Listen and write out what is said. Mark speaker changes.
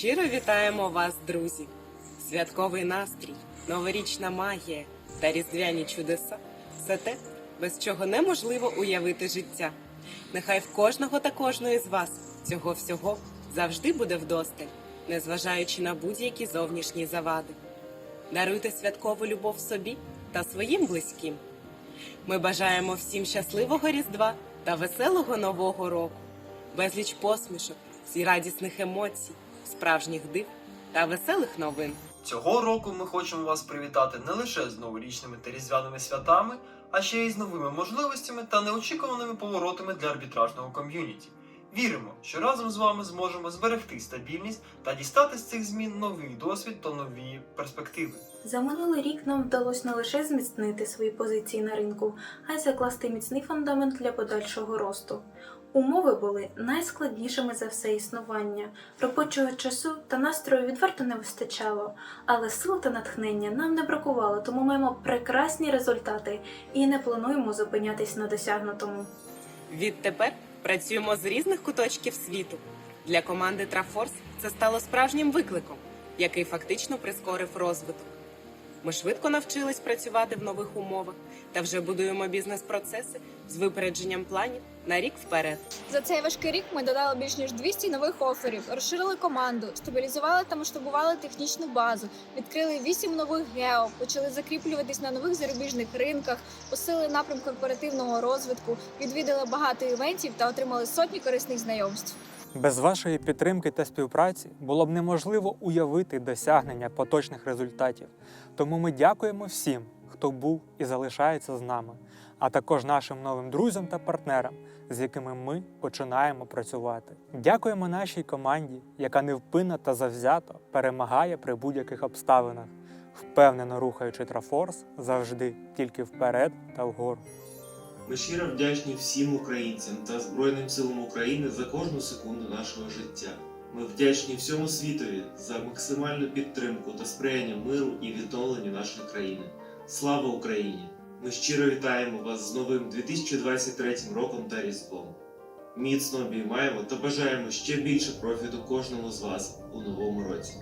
Speaker 1: Щиро вітаємо вас, друзі! Святковий настрій, новорічна магія та різдвяні чудеса це те, без чого неможливо уявити життя. Нехай в кожного та кожної з вас цього всього завжди буде вдосталь, незважаючи на будь-які зовнішні завади. Даруйте святкову любов собі та своїм близьким. Ми бажаємо всім щасливого Різдва та веселого Нового року, безліч посмішок, і радісних емоцій, справжніх див та веселих новин.
Speaker 2: Цього року ми хочемо вас привітати не лише з новорічними та різдвяними святами, а ще й з новими можливостями та неочікуваними поворотами для арбітражного ком'юніті. Віримо, що разом з вами зможемо зберегти стабільність та дістати з цих змін новий досвід та нові перспективи.
Speaker 3: За минулий рік нам вдалося не лише зміцнити свої позиції на ринку, а й закласти міцний фундамент для подальшого росту. Умови були найскладнішими за все існування. Робочого часу та настрою відверто не вистачало, але сил та натхнення нам не бракувало, тому маємо прекрасні результати і не плануємо зупинятись на досягнутому.
Speaker 1: Відтепер працюємо з різних куточків світу. Для команди Трафорс це стало справжнім викликом, який фактично прискорив розвиток. Ми швидко навчились працювати в нових умовах та вже будуємо бізнес-процеси з випередженням планів на рік вперед.
Speaker 4: За цей важкий рік ми додали більш ніж 200 нових оферів, розширили команду, стабілізували та масштабували технічну базу, відкрили 8 нових гео, почали закріплюватись на нових зарубіжних ринках, посилили напрям корпоративного розвитку, відвідали багато івентів та отримали сотні корисних знайомств.
Speaker 5: Без вашої підтримки та співпраці було б неможливо уявити досягнення поточних результатів. Тому ми дякуємо всім, хто був і залишається з нами, а також нашим новим друзям та партнерам, з якими ми починаємо працювати. Дякуємо нашій команді, яка невпинно та завзято перемагає при будь-яких обставинах, впевнено рухаючи Трафорс завжди тільки вперед та вгору.
Speaker 6: Ми щиро вдячні всім українцям та Збройним силам України за кожну секунду нашого життя. Ми вдячні всьому світові за максимальну підтримку та сприяння миру і відновленню нашої країни. Слава Україні! Ми щиро вітаємо вас з новим 2023 роком та Різдвом. Міцно обіймаємо та бажаємо ще більше профіту кожному з вас у новому році.